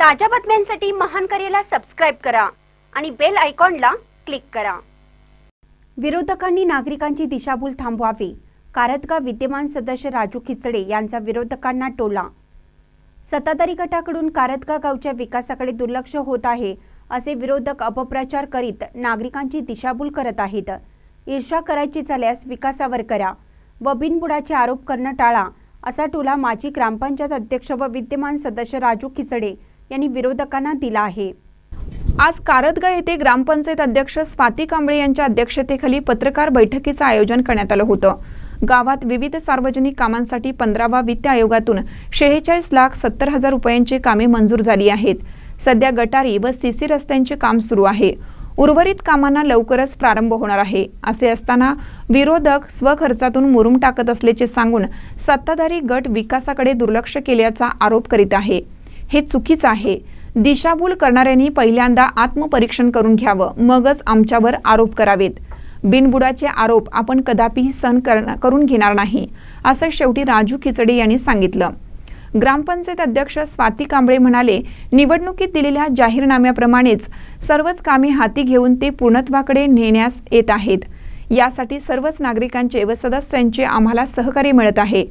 ताज्या बातम्यांसाठी महान करेला सबस्क्राईब करा आणि बेल आयकॉनला क्लिक करा. विरोधकांनी नागरिकांची दिशाभूल थांबवावी कारतगाव विद्यमान सदस्य राजू खिचडे यांचा विरोधकांना टोला. सत्ताधारी गटाकडून कारतगा गावच्या विकासाकडे दुर्लक्ष होत आहे असे विरोधक अपप्रचार करीत नागरिकांची दिशाभूल करत आहेत. ईर्षा करायची झाल्यास विकासावर करा. व बिनबुडाचे आरोप करणं टाळा असा टोला माजी ग्रामपंचायत अध्यक्ष व विद्यमान सदस्य राजू खिचडे यांनी विरोधकांना दिला आहे. आज कारदगा येथे ग्रामपंचायत अध्यक्ष स्वाती कांबळे यांच्या अध्यक्षतेखाली पत्रकार बैठकीचं आयोजन करण्यात आलं होतं. गावात विविध सार्वजनिक कामांसाठी पंधरावा वित्त आयोगातून शेहेचाळीस लाख सत्तर हजार रुपयांची कामे मंजूर झाली आहेत. सध्या गटारी व सीसी रस्त्यांचे काम सुरू आहे. उर्वरित कामांना लवकरच प्रारंभ होणार आहे असे असताना विरोधक स्वखर्चातून मुरुम टाकत असल्याचे सांगून सत्ताधारी गट विकासाकडे दुर्लक्ष केल्याचा आरोप करीत आहे. हे चुकीचं आहे. दिशाभूल करणाऱ्यांनी पहिल्यांदा आत्मपरीक्षण करून घ्यावं मगच आमच्यावर आरोप करावेत. बिनबुडाचे आरोप आपण कदापिही सहन करून घेणार नाही असं शेवटी राजू खिचडे यांनी सांगितलं. ग्रामपंचायत अध्यक्ष स्वाती कांबळे म्हणाले निवडणुकीत दिलेल्या जाहीरनाम्याप्रमाणेच सर्वच कामे हाती घेऊन ते पूर्णत्वाकडे नेण्यास येत आहेत. यासाठी सर्वच नागरिकांचे व सदस्यांचे आम्हाला सहकार्य मिळत आहे.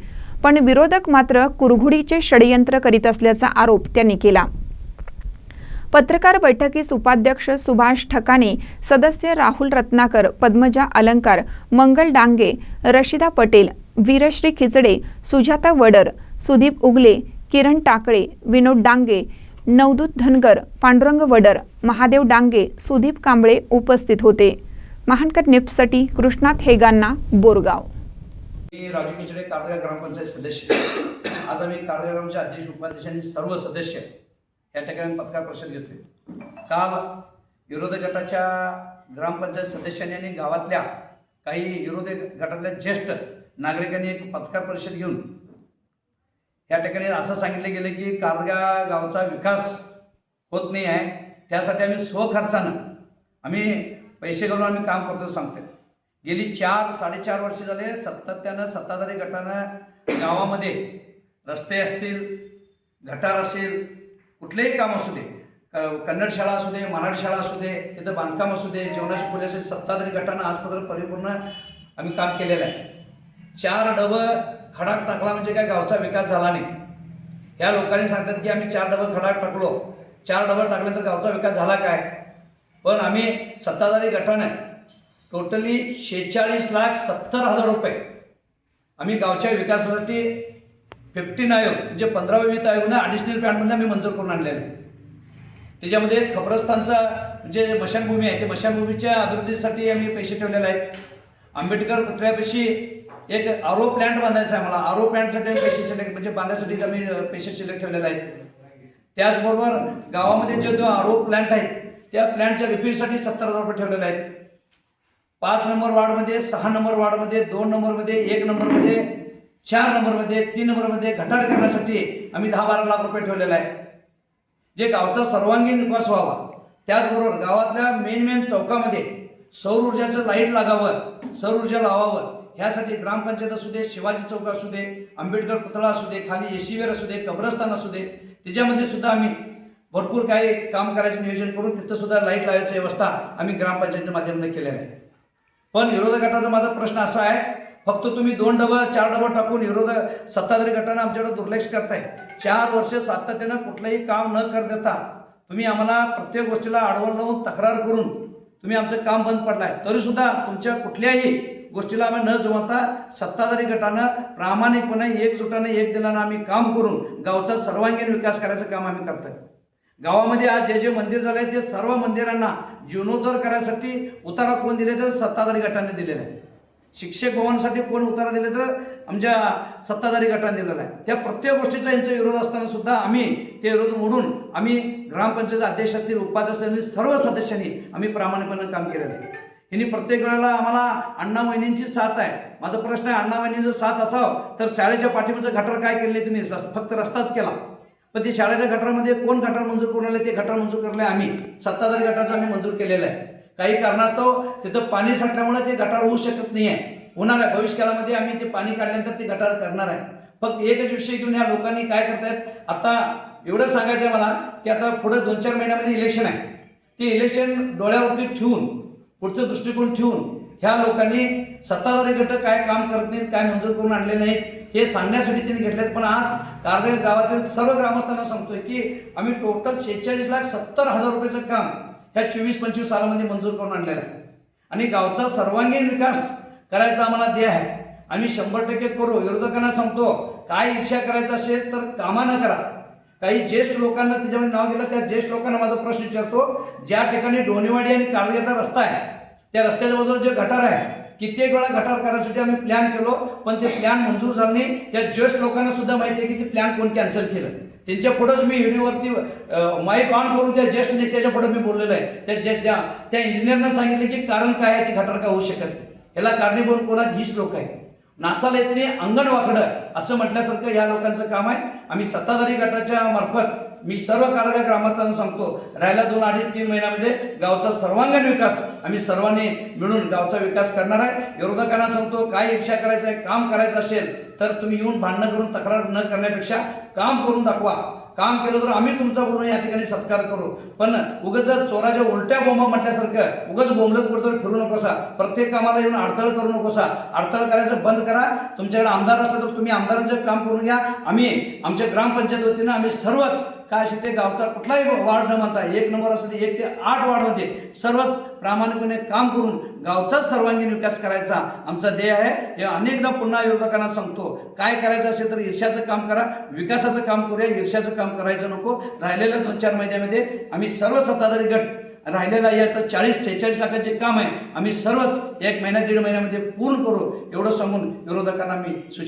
पण विरोधक मात्र कुरघुडीचे षडयंत्र करीत असल्याचा आरोप त्यांनी केला. पत्रकार बैठकीस उपाध्यक्ष सुभाष ठकाणे सदस्य राहुल रत्नाकर पद्मजा अलंकार मंगल डांगे रशिदा पटेल वीरश्री खिचडे सुजाता वडर सुदीप उगले किरण टाकळे विनोद डांगे नवदूत धनगर पांडुरंग वडर महादेव डांगे सुदीप कांबळे उपस्थित होते. महानकर निप्ससाठी कृष्णात हेगांना बोरगाव मी राजू किचडे कारगाव ग्रामपंचायत सदस्य. आज आम्ही कारगाव ग्रामचे अध्यक्ष आणि सर्व सदस्य या ठिकाणी पत्रकार परिषद घेतोय काल विरोधी गटाच्या ग्रामपंचायत सदस्यांनी आणि गावातल्या काही विरोधी गटातल्या ज्येष्ठ नागरिकांनी एक पत्रकार परिषद घेऊन या ठिकाणी असं सांगितलं गेलं की कारगा गावचा विकास होत नाही आहे. त्यासाठी आम्ही स्वखर्चानं आम्ही पैसे घालून आम्ही काम करतो सांगतो गेली चार साडेचार वर्ष झाले सातत्यानं सत्ताधारी गटानं गावामध्ये रस्ते असतील गटार असेल कुठलेही काम असू दे क- कन्नड शाळा असू दे मराठी शाळा असू दे तिथं बांधकाम असू दे जेवणाशी पुढे असेल सत्ताधारी गटानं आजपर्यंत परिपूर्ण आम्ही काम केलेलं आहे. चार डबं खडाक टाकला म्हणजे काय गावचा विकास झाला नाही. ह्या लोकांनी सांगतात की आम्ही चार डबं खडाक टाकलो. चार डबं टाकले तर गावचा विकास झाला काय? पण आम्ही सत्ताधारी गटानं टोटली शेहेचाळीस लाख सत्तर हजार रुपये. आम्ही गावच्या विकासासाठी फिफ्टीन आयोग म्हणजे पंधरावे वित्त ना अडिशनल प्लॅनमध्ये आम्ही मंजूर करून आणलेलं आहे. त्याच्यामध्ये खबरस्तानचा जे मशानभूमी आहे ते मशानभूमीच्या अभिवृद्धीसाठी आम्ही पैसे ठेवलेले आहेत. आंबेडकर पुतळ्यापाशी एक आरो प्लॅन्ट बांधायचा आहे मला आरो प्लॅन्टसाठी पैसे शिल्लक म्हणजे बांधण्यासाठी आम्ही पैसे शिल्लक म्हणजे ठेवलेले आहेत. त्याचबरोबर गावामध्ये जे जो आरो प्लॅन्ट आहेत त्या प्लॅन्टच्या रिपेअरसाठी सत्तर हजार रुपये ठेवलेले आहेत. पाच नंबर वार्डमध्ये सहा नंबर वार्डमध्ये दोन नंबरमध्ये एक नंबरमध्ये चार नंबरमध्ये तीन नंबरमध्ये गटार करण्यासाठी आम्ही दहा बारा लाख रुपये ठेवलेला आहे जे गावचा सर्वांगीण विकास व्हावा त्याचबरोबर गावातल्या मेन मेन चौकामध्ये सौर ऊर्जाचं लाइट लागावं सौर ऊर्जा लावावं ह्यासाठी ग्रामपंचायत असू दे शिवाजी चौक असू दे आंबेडकर पुतळा असू दे खाली येशीवेर असू दे कब्रस्तान असू दे त्याच्यामध्ये सुद्धा आम्ही भरपूर काही काम करायचं नियोजन करून तिथं सुद्धा लाइट लावायची व्यवस्था आम्ही ग्रामपंचायतीच्या माध्यमातून केलेल्या आहे. पण विरोधी गटाचा माझा प्रश्न असा आहे फक्त तुम्ही दोन डबं चार डबं टाकून विरोध सत्ताधारी गटानं आमच्याकडे दुर्लक्ष करताय. चार वर्ष सातत्यानं कुठलंही काम न कर देता तुम्ही आम्हाला प्रत्येक गोष्टीला आडवण लावून तक्रार करून तुम्ही आमचं काम बंद पडलाय. तरी सुद्धा तुमच्या कुठल्याही गोष्टीला आम्ही न जुमानता सत्ताधारी गटानं प्रामाणिकपणे एकजुटाने एक दिनानं आम्ही काम करून गावचा सर्वांगीण विकास करायचं काम आम्ही करतोय. गावामध्ये आज जे जे मंदिर झाले ते सर्व मंदिरांना जीर्णोद्धार करायसाठी उतारा कोण दिले तर सत्ताधारी गटाने दिलेला आहे. शिक्षक भवनासाठी कोण उतारा दिले तर आमच्या सत्ताधारी गटाने दिलेला आहे. त्या प्रत्येक गोष्टीचा यांचा विरोध असताना सुद्धा आम्ही ते विरोध मोडून आम्ही ग्रामपंचायत अध्यक्षातील उपाध्यक्षांनी सर्व सदस्यांनी आम्ही प्रामाणिकपणे काम केलेलं आहे. यांनी प्रत्येक वेळेला आम्हाला अण्णा वहिनींची साथ आहे. माझा प्रश्न आहे अण्णा वहिनीचं साथ असावं तर शाळेच्या पाठीमाचं गटर काय केले तुम्ही? रस- फक्त रस्ताच केला. पण ते शाळेच्या गटारामध्ये कोण गटार मंजूर करून आले ते गटार मंजूर करले आम्ही. सत्ताधारी गटाचं आम्ही मंजूर केलेलं आहे. काही कारणास्तव तिथं पाणी साठल्यामुळे ते गटार होऊ शकत नाही आहे होणार आहे. भविष्यकाळामध्ये आम्ही ते पाणी काढल्यानंतर ते गटार करणार आहे. फक्त एकच विषय घेऊन या लोकांनी काय करतायत? आता एवढं सांगायचं आहे मला की आता पुढे दोन चार महिन्यामध्ये इलेक्शन आहे. ते इलेक्शन डोळ्यावरती ठेवून पुढचं दृष्टिकोन ठेवून ह्या लोकांनी सत्ताधारी गट काय काम करत नाहीत काय मंजूर करून आणले नाहीत हे सांगण्यासाठी त्यांनी घेतलेत. पण आज कारगिल गावातील सर्व ग्रामस्थांना सांगतोय की आम्ही टोटल शेहेचाळीस लाख सत्तर हजार रुपयाचं काम ह्या चोवीस पंचवीस सालामध्ये मंजूर करून आणलेलं आहे. आणि गावचा सर्वांगीण विकास करायचा आम्हाला ध्येय आहे. आम्ही शंभर टक्के करू. विरोधकांना सांगतो काय इच्छा करायचं असेल तर कामानं करा. काही ज्येष्ठ लोकांना त्याच्यामध्ये नाव गेलं त्या ज्येष्ठ लोकांना माझा प्रश्न विचारतो ज्या ठिकाणी डोनेवाडी आणि कारल्याचा रस्ता आहे त्या रस्त्याच्या बाजूला जे गटार आहे कित्येक वेळा गटार करायसाठी आम्ही प्लॅन केलो पण ते प्लॅन मंजूर झाले नाही. त्या ज्येष्ठ लोकांना सुद्धा माहिती आहे की ते प्लॅन कोण कॅन्सल केलं. त्यांच्या पुढंच मी व्हिडिओवरती माईक ऑन करून त्या ज्येष्ठ नेत्याच्या पुढे मी बोललेलो आहे. त्या ज्या- त्या त्या इंजिनियरनं सांगितलं की कारण काय आहे ते गटार का होऊ शकत नाही. याला कारणीभूत कोणात हीच लोक आहे नाचाला येत नाही अंगण वाकडं असं म्हटल्यासारखं या लोकांचं काम आहे. आम्ही सत्ताधारी गटाच्या मार्फत मी सर्व कारगा ग्रामस्थांना सांगतो राहिला दोन अडीच तीन महिन्यामध्ये गावचा सर्वांगीण विकास आम्ही सर्वांनी मिळून गावचा विकास करणार आहे. विरोधकांना सांगतो काय इच्छा करायचं आहे काम करायचं असेल तर तुम्ही येऊन भांडणं करून तक्रार न करण्यापेक्षा काम करून दाखवा. काम केलं तर आम्ही तुमचा पूर्ण या ठिकाणी सत्कार करू. पण उगाच जर चोराच्या उलट्या बोंबा म्हटल्यासारखं उगाच बोंबलत कुठेतरी फिरू नकोसा. प्रत्येक कामाला येऊन अडथळ करू नकोसा. अडथळ करायचं बंद करा. तुमच्याकडे आमदार असलं तर तुम्ही आमदारांचं काम करून घ्या. आम्ही आमच्या ग्रामपंचायत वतीनं आम्ही सर्वच काय असेल ते गावचा कुठलाही वार्ड न म्हणता एक नंबर असू दे एक ते आठ वार्डमध्ये सर्वच प्रामाणिकपणे काम करून गावचा सर्वांगीण विकास करायचा आमचा ध्येय आहे. हे अनेकदा पुन्हा विरोधकांना सांगतो. काय करायचं असेल तर ईर्ष्याचं काम करा विकासाचं काम करूया ईर्ष्याचं काम करायचं नको. राहिलेल्या दोन चार महिन्यामध्ये आम्ही सर्व सत्ताधारी गट राहिलेला या तर चाळीस सेहेचाळीस लाखाचे काम आहे. आम्ही सर्वच एक महिन्या दीड महिन्यामध्ये पूर्ण करू एवढं सांगून विरोधकांना मी सूचना